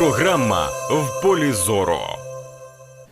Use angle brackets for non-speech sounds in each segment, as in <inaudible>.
Програма в полі зору.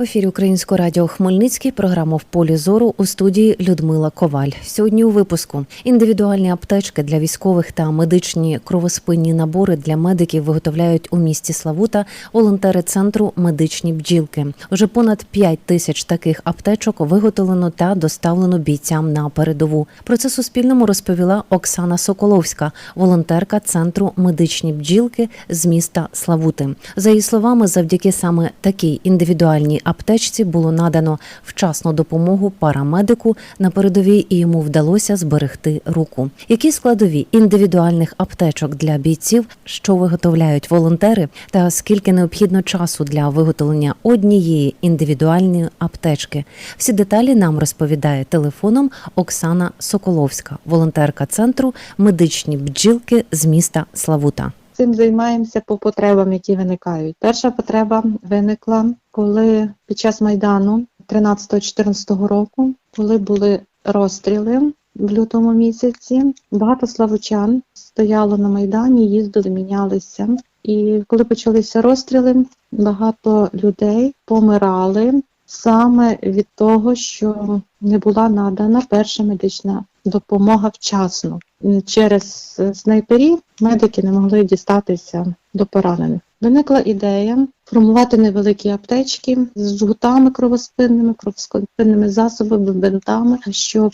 В ефірі Українського радіо Хмельницький. Програма в полі зору у студії Людмила Коваль. Сьогодні у випуску індивідуальні аптечки для військових та медичні кровоспинні набори для медиків виготовляють у місті Славута волонтери центру медичні бджілки. Уже понад 5 тисяч таких аптечок виготовлено та доставлено бійцям на передову. Про це Суспільному розповіла Оксана Соколовська, волонтерка центру медичні бджілки з міста Славути. За її словами, завдяки саме такій індивідуальній аптечці було надано вчасну допомогу парамедику на передовій, і йому вдалося зберегти руку. Які складові індивідуальних аптечок для бійців, що виготовляють волонтери, та скільки необхідно часу для виготовлення однієї індивідуальної аптечки? Всі деталі нам розповідає телефоном Оксана Соколовська, волонтерка центру медичні бджілки з міста Славута. Цим займаємося по потребам, які виникають. Перша потреба виникла, коли під час майдану 13-14 року, коли були розстріли в лютому місяці, багато славучан стояло на майдані, їздили, мінялися. І коли почалися розстріли, багато людей помирали саме від того, що не була надана перша медична допомога вчасно. Через снайперів медики не могли дістатися до поранених. Виникла ідея формувати невеликі аптечки з жгутами кровоспинними, кровоспинними засобами, бинтами, щоб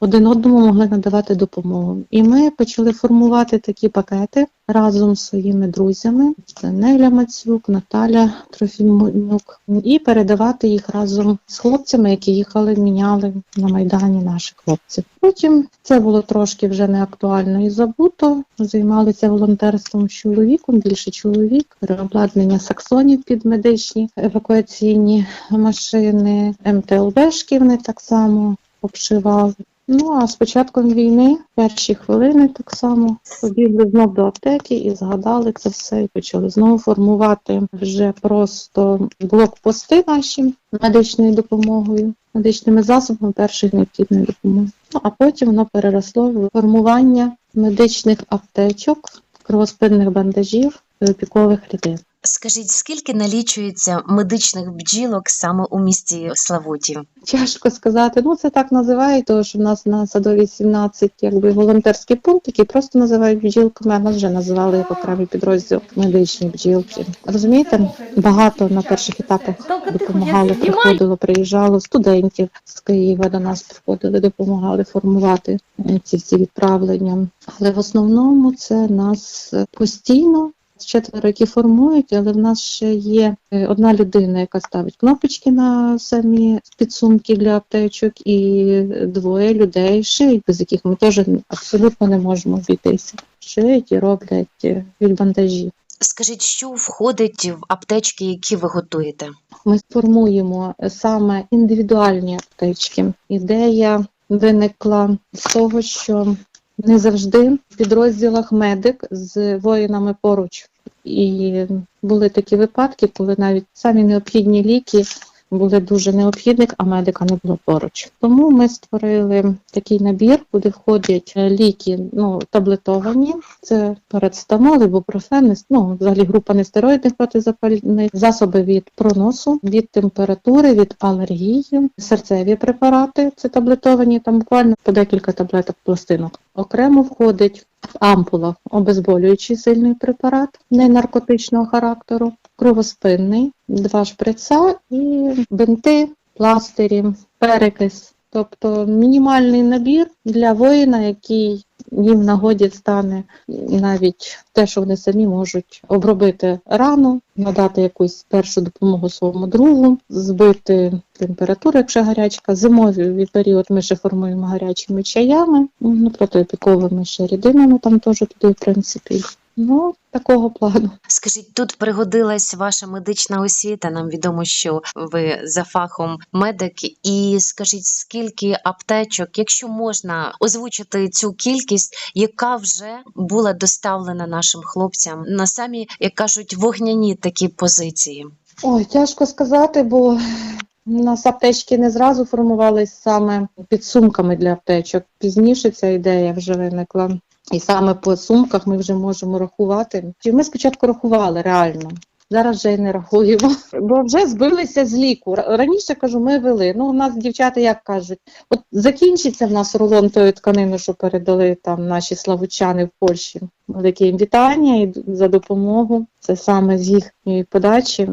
один одному могли надавати допомогу. І ми почали формувати такі пакети разом з своїми друзями. Це Неля Мацюк, Наталя Трофімюк, і передавати їх разом з хлопцями, які їхали, міняли на майдані наших хлопців. Потім це було трошки вже не актуально і забуто. Займалися волонтерством з чоловіком, більше чоловік, переобладнання саксонів під медичні евакуаційні машини, МТЛБшки вони так само обшивали. Ну а з початком війни, перші хвилини так само побігли знов до аптеки і згадали це все, і почали знову формувати вже просто блокпости наші медичною допомогою, медичними засобами першої необхідної допомоги. Ну а потім воно переросло в формування медичних аптечок, кровоспинних бандажів, опікових рідин. Скажіть, скільки налічується медичних бджілок саме у місті Славуті? Тяжко сказати. Ну це так називають, тому що в нас на садовій 17 якби волонтерський пункт, який просто називають бджілками, а нас вже називали як окремий підрозділ медичні бджілки. Розумієте, багато на перших етапах допомагало, приходило, приїжджало студентів з Києва до нас приходили, допомагали формувати ці всі відправлення. Але в основному це нас постійно четверо, які формують, але в нас ще є е, одна людина, яка ставить кнопочки на самі підсумки для аптечок, і двоє людей шиють, без яких ми теж абсолютно не можемо обійтися. Шиють і роблять бандажі. Скажіть, що входить в аптечки, які ви готуєте? Ми формуємо саме індивідуальні аптечки. Ідея виникла з того, що не завжди в підрозділах медик з воїнами поруч. І були такі випадки, коли навіть самі необхідні ліки були дуже необхідні, а медика не було поруч. Тому ми створили такий набір, куди входять ліки ну, таблетовані, це парацетамол, ібупрофен, ну, взагалі група нестероїдних протизапальних, засоби від проносу, від температури, від алергії, серцеві препарати, це таблетовані, там буквально по декілька таблеток пластинок. Окремо входить в ампулах обезболюючий сильний препарат, не наркотичного характеру, кровоспинний, два шприца і бинти, пластирі, перекис. Тобто мінімальний набір для воїна, який їм нагоді стане навіть те, що вони самі можуть обробити рану, надати якусь першу допомогу своєму другу, збити температуру, якщо гарячка. Зимовий період ми ще формуємо гарячими чаями, ну, протиопіковими ще рідинами, там теж туди, в принципі. Ну, такого плану. Скажіть, тут пригодилась ваша медична освіта. Нам відомо, що ви за фахом медик. І скажіть, скільки аптечок, якщо можна озвучити цю кількість, яка вже була доставлена нашим хлопцям на самі, як кажуть, вогняні такі позиції? Ой, тяжко сказати, бо у нас аптечки не зразу формувались саме під сумками для аптечок. Пізніше ця ідея вже виникла. І саме по сумках ми вже можемо рахувати. Ми спочатку рахували реально. Зараз вже й не рахуємо, <laughs> бо вже збилися з ліку. Раніше кажу, ми вели. Ну, у нас дівчата як кажуть, от закінчиться в нас рулон тої тканини, що передали там наші славучани в Польщі. Велике їм вітання і за допомогу. Це саме з їхньої подачі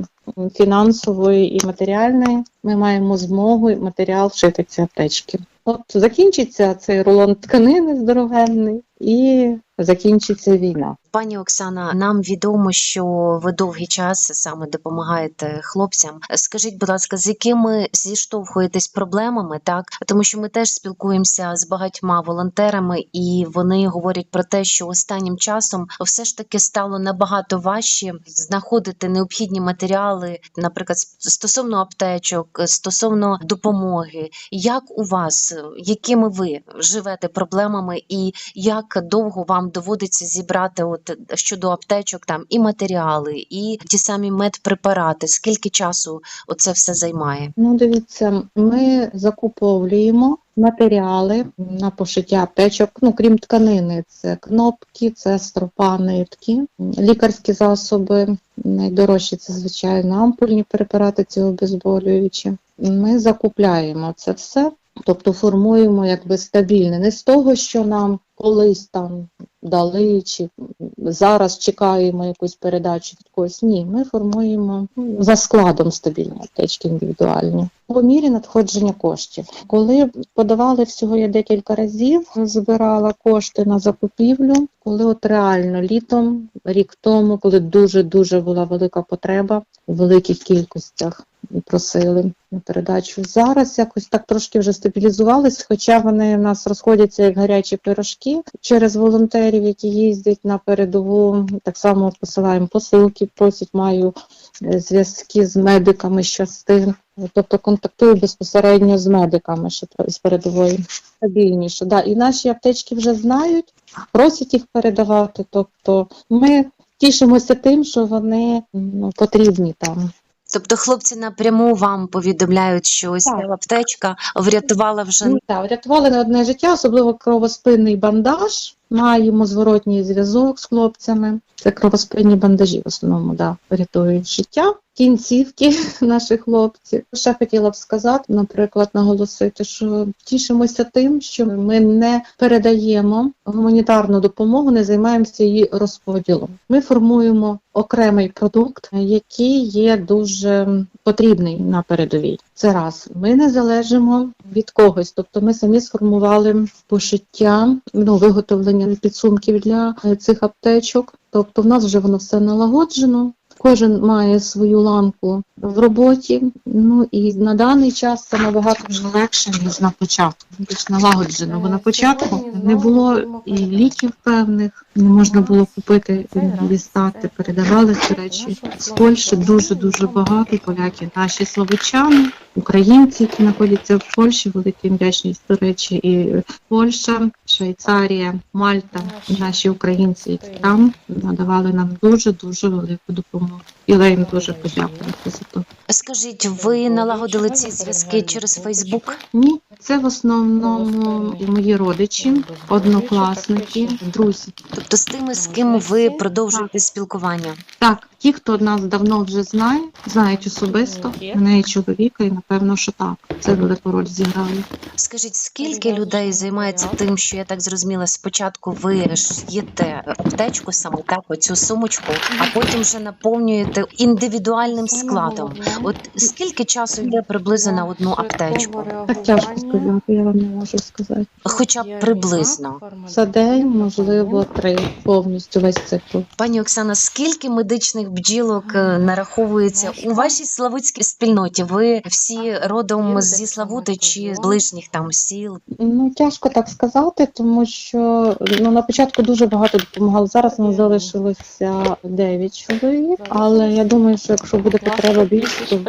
фінансової і матеріальної. Ми маємо змогу матеріал вшити ці аптечки. От закінчиться цей рулон тканини здоровенний і закінчиться війна. Пані Оксана, нам відомо, що ви довгий час саме допомагаєте хлопцям. Скажіть, будь ласка, з якими зіштовхуєтесь проблемами, так тому що ми теж спілкуємося з багатьма волонтерами, і вони говорять про те, що останнім часом все ж таки стало набагато важче знаходити необхідні матеріали, наприклад, стосовно аптечок, стосовно допомоги. Як у вас, якими ви живете проблемами, і як довго вам доводиться зібрати от щодо аптечок там і матеріали, і ті самі медпрепарати? Скільки часу оце все займає? Ну, дивіться, ми закуповуємо матеріали на пошиття аптечок, ну крім тканини, це кнопки, це стропа, нитки, лікарські засоби. Найдорожчі це звичайно ампульні препарати, ці обезболюючі. Ми закупляємо це все, тобто формуємо якби стабільне, не з того, що нам колись там дали, чи зараз чекаємо якусь передачу від когось. Ні, ми формуємо ну, за складом стабільні аптечки індивідуальні. По мірі надходження коштів. Коли подавали всього я декілька разів, збирала кошти на закупівлю, коли от реально літом, рік тому, коли дуже дуже була велика потреба у великих кількостях просили на передачу. Зараз якось так трошки вже стабілізувались, хоча вони в нас розходяться як гарячі пирожки через волонтерів, які їздять на передову. Так само посилаємо посилки, просять, маю е, зв'язки з медиками з частин. Тобто контактую безпосередньо з медиками, що з передової стабільніше. Да, і наші аптечки вже знають, просять їх передавати. Тобто ми тішимося тим, що вони ну, потрібні там. Тобто хлопці напряму вам повідомляють, що ось Так. аптечка врятувала вже Ну, так, врятували не одне життя, особливо кровоспинний бандаж. Маємо зворотній зв'язок з хлопцями. Це кровоспинні бандажі в основному да, рятують життя. Кінцівки <laughs> наших хлопців. Ще хотіла б сказати, наприклад, наголосити, що тішимося тим, що ми не передаємо гуманітарну допомогу, не займаємося її розподілом. Ми формуємо окремий продукт, який є дуже потрібний на передовій. Це раз. Ми не залежимо від когось, тобто ми самі сформували пошиття, ну виготовлення підсумків для е, цих аптечок. Тобто, в нас вже воно все налагоджено. Кожен має свою ланку в роботі. Ну і на даний час це набагато вже легше ніж на початку. Більш налагоджено. Бо на початку не було і ліків певних, не можна було купити дістати. Передавали ці речі з Польщі дуже дуже багато поляків. Наші словичани, українці, які знаходяться в Польщі, великі вдячність до речі, і Польща, Швейцарія, Мальта, і наші українці, які там надавали нам дуже дуже велику допомогу. І їм дуже подякувати за то. скажіть, ви налагодили ці зв'язки через Фейсбук? Ні, це в основному мої родичі, однокласники, друзі. Тобто з тими, з ким ви продовжуєте спілкування? Так, ті, хто нас давно вже знає, знають особисто мене і чоловіка, і напевно, що так. Це велику роль зіграє. Скажіть, скільки людей займається тим, що я так зрозуміла, спочатку ви ш'єте аптечку саму, так, оцю сумочку, а потім вже наповнюєте індивідуальним складом. От скільки часу йде приблизно на одну аптечку? Так тяжко сказати, я вам не можу сказати. Хоча б приблизно. За день, можливо, три повністю весь цикл. Пані Оксана, скільки медичних бджілок е, нараховується у вашій славутській спільноті? Ви всі родом зі Славути чи з ближніх там сіл? Ну тяжко так сказати, тому що ну на початку дуже багато допомагали. Зараз нас залишилося 9 чоловік, але я думаю, що якщо буде потреба більше, то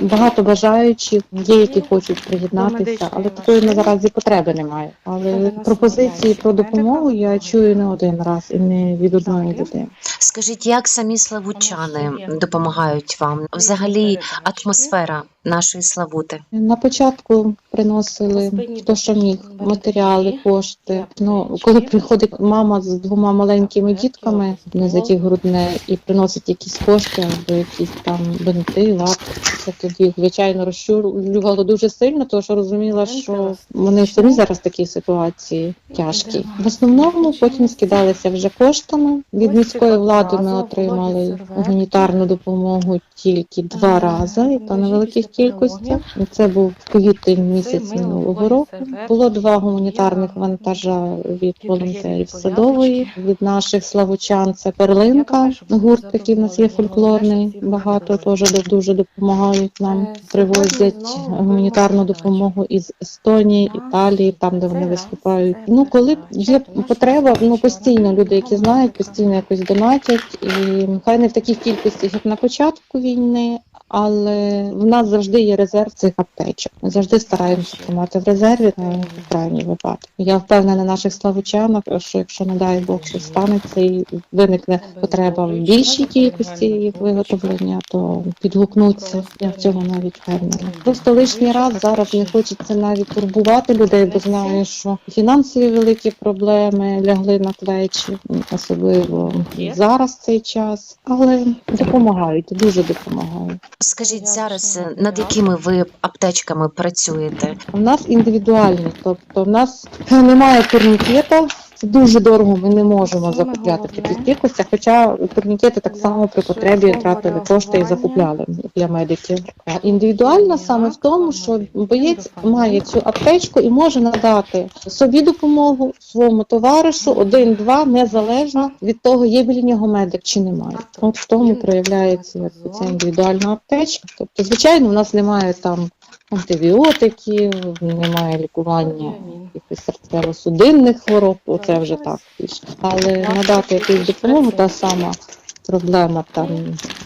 багато бажаючих є, які хочуть приєднатися, але такої наразі потреби немає. Але пропозиції про допомогу я чую не один раз і не від одної людини. Скажіть, як самі славучани допомагають вам? Взагалі, атмосфера нашої Славути? На початку приносили хто що міг матеріали, кошти. Ну коли приходить мама з двома маленькими дітками, не за ті грудне, і приносить якісь кошти або якісь там бинти, лапки, це тоді звичайно розчулювало дуже сильно, тому що розуміла, що вони самі зараз в такій ситуації тяжкі. В основному потім скидалися вже коштами. Від міської влади ми отримали гуманітарну допомогу тільки два рази, і то на великих кількостях. Це був квітень місяць минулого року. Було два гуманітарних вантажа від волонтерів садової, від наших славучан. Це перлинка, гурт, який в нас є фольклорний. Багато теж дуже допомагають нам. Привозять гуманітарну допомогу із Естонії, Італії, там де вони виступають. Ну коли є потреба, ну постійно люди, які знають, постійно якось донатять, і хай не в таких кількостях, як на початку війни. Але в нас завжди є резерв цих аптечок. Ми завжди стараємося тримати в резерві на крайній випадок. Я впевнена наших славучанах, що якщо не дай Бог щось станеться і виникне потреба в більшій кількості їх виготовлення, то підгукнуться. Я в цьому навіть впевнена. Просто лишній раз зараз не хочеться навіть турбувати людей, бо знаю, що фінансові великі проблеми лягли на плечі, особливо зараз цей час. Але допомагають, дуже допомагають. Скажіть зараз, е, над якими ви аптечками працюєте? У нас індивідуальні, тобто в нас <laughs> немає турнікета. Це дуже дорого, ми не можемо закупляти в таких кількостях, хоча турнікети так само при потребі тратили кошти і закупляли для медиків. Індивідуально саме в тому, що боєць має цю аптечку і може надати собі допомогу своєму товаришу один-два, незалежно від того, є біля нього медик чи немає. От в тому проявляється ця індивідуальна аптечка. Тобто, звичайно, у нас немає там антибіотиків, немає лікування якихось серцево-судинних хвороб, оце вже так. Але надати якусь допомогу, та сама проблема там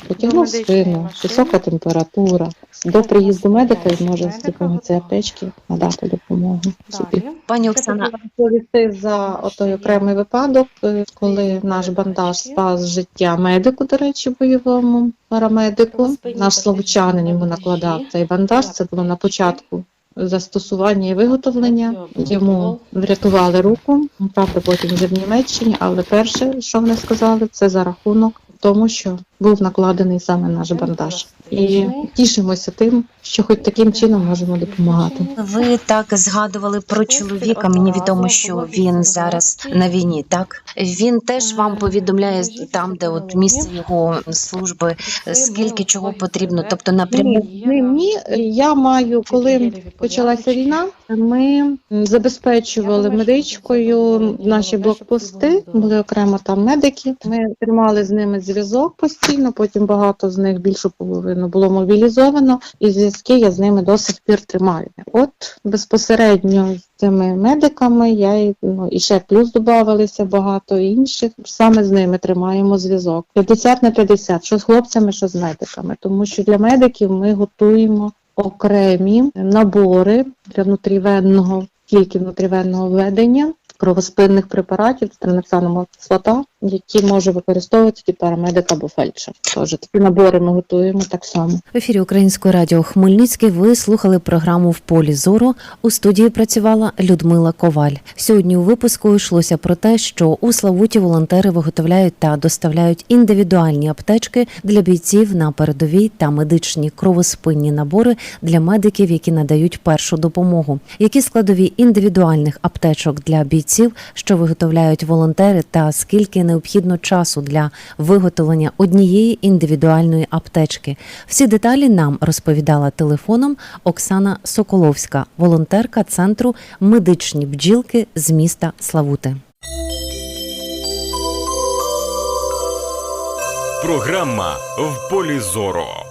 потягнув спину, висока температура. До приїзду медика може з допомогою цієї аптечки надати допомогу собі. Пані Оксана, розповісти за той окремий випадок, е, коли наш бандаж спас життя медику, до речі, бойовому парамедику. Наш словчанин йому накладав цей бандаж. Це було на початку застосування і виготовлення. Йому врятували руку. Правда, потім вже в Німеччині, але перше, що вони сказали, це за рахунок тому, що був накладений саме наш бандаж. І тішимося тим, що хоч таким чином можемо допомагати. ви так згадували про чоловіка. Мені відомо, що він зараз на війні. Так він теж вам повідомляє там, де от місце його служби, скільки чого потрібно, тобто напряму. Ні, ні, ні. Я маю, коли почалася війна, ми забезпечували медичкою наші блокпости, були окремо там медики. Ми тримали з ними зв'язок постійно. Потім багато з них більшу половину було мобілізовано, і зв'язки я з ними до сих пір тримаю. От безпосередньо з цими медиками я ну, і ще плюс додавалися багато інших. Саме з ними тримаємо зв'язок. 50 на 50, що з хлопцями, що з медиками. Тому що для медиків ми готуємо окремі набори для внутрівенного, тільки внутрівенного введення кровоспинних препаратів, триноксанова кислота, які може використовувати тільки парамедик або фельдшер. Тож такі набори ми готуємо так само. В ефірі Українського радіо Хмельницький ви слухали програму В полі зору. У студії працювала Людмила Коваль. Сьогодні у випуску йшлося про те, що у Славуті волонтери виготовляють та доставляють індивідуальні аптечки для бійців на передовій та медичні кровоспинні набори для медиків, які надають першу допомогу. Які складові індивідуальних аптечок для бійців, що виготовляють волонтери, та скільки необхідно часу для виготовлення однієї індивідуальної аптечки. Всі деталі нам розповідала телефоном Оксана Соколовська, волонтерка центру медичні бджілки з міста Славути. Програма в полі зору.